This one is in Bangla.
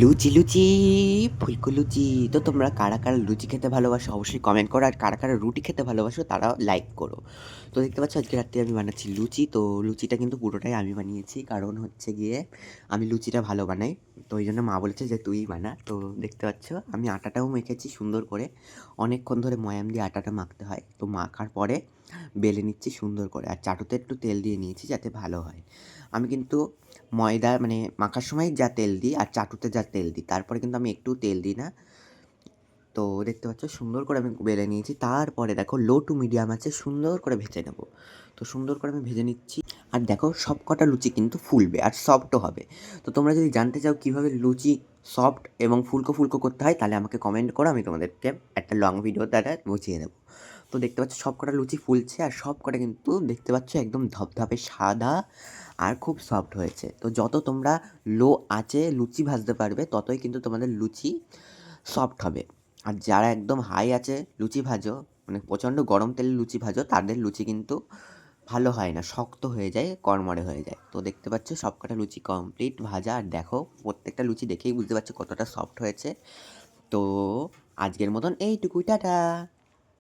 লুচি লুচি, ফুলকো লুচি। তো তোমরা কারা কারা লুচি খেতে ভালোবাসো, অবশ্যই কমেন্ট করো। আর কারা কারা রুটি খেতে ভালোবাসো, তারা লাইক করো। তো দেখতে পাচ্ছ, আজকে রাত্রে আমি বানাচ্ছি লুচি। তো লুচিটা কিন্তু পুরোটাই আমি বানিয়েছি। কারণ হচ্ছে গিয়ে আমি লুচিটা ভালো বানাই। তো ওই জন্য মা বলেছে যে, তুই বানা। তো দেখতে পাচ্ছ, আমি আটাটাও মেখেছি সুন্দর করে। অনেকক্ষণ ধরে ময়াম দিয়ে আটাটা মাখতে হয়। তো মাখার পরে বেলে নিচ্ছি সুন্দর করে। আর চাটুতে একটু তেল দিয়ে নিয়েছি যাতে ভালো হয়। আমি কিন্তু ময়দা মানে মাখার সময় যা তেল দিই আর চাটুতে যা তেল দিই, তারপরে কিন্তু আমি একটু তেল দিই না। তো দেখতে পাচ্ছ সুন্দর করে আমি বেলে নিয়েছি। তারপরে দেখো লো টু মিডিয়াম আছে, সুন্দর করে ভেজে নেব। তো সুন্দর করে আমি ভেজে নিচ্ছি। আর দেখো সব কটা লুচি কিন্তু ফুলবে আর সফটও হবে। তো তোমরা যদি জানতে চাও কীভাবে লুচি সফট এবং ফুলকো ফুলকো করতে হয়, তাহলে আমাকে কমেন্ট করো, আমি তোমাদেরকে একটা লং ভিডিও দ্বারা বুঝিয়ে দেবো। তো দেখতে পাচ্ছ সব কটা লুচি ফুলছে আর সব কটা কিন্তু দেখতে পাচ্ছ একদম ধপধপে সাদা আর খুব সফট হয়েছে। তো যত তোমরা লো আঁচে লুচি ভাজতে পারবে, ততই কিন্তু তোমাদের লুচি সফট হবে। আর যারা একদম হাই আছে লুচি ভাজো মানে প্রচণ্ড গরম তেলে লুচি ভাজো, তাদের লুচি কিন্তু ভালো হয় না, শক্ত হয়ে যায়, কড়মড়ে হয়ে যায়। তো দেখতে পাচ্ছ সব কটা লুচি কমপ্লিট ভাজা। আর দেখো, প্রত্যেকটা লুচি দেখেই বুঝতে পারছ কতটা সফট হয়েছে। তো আজকের মতন এইটুকুই, টাটা!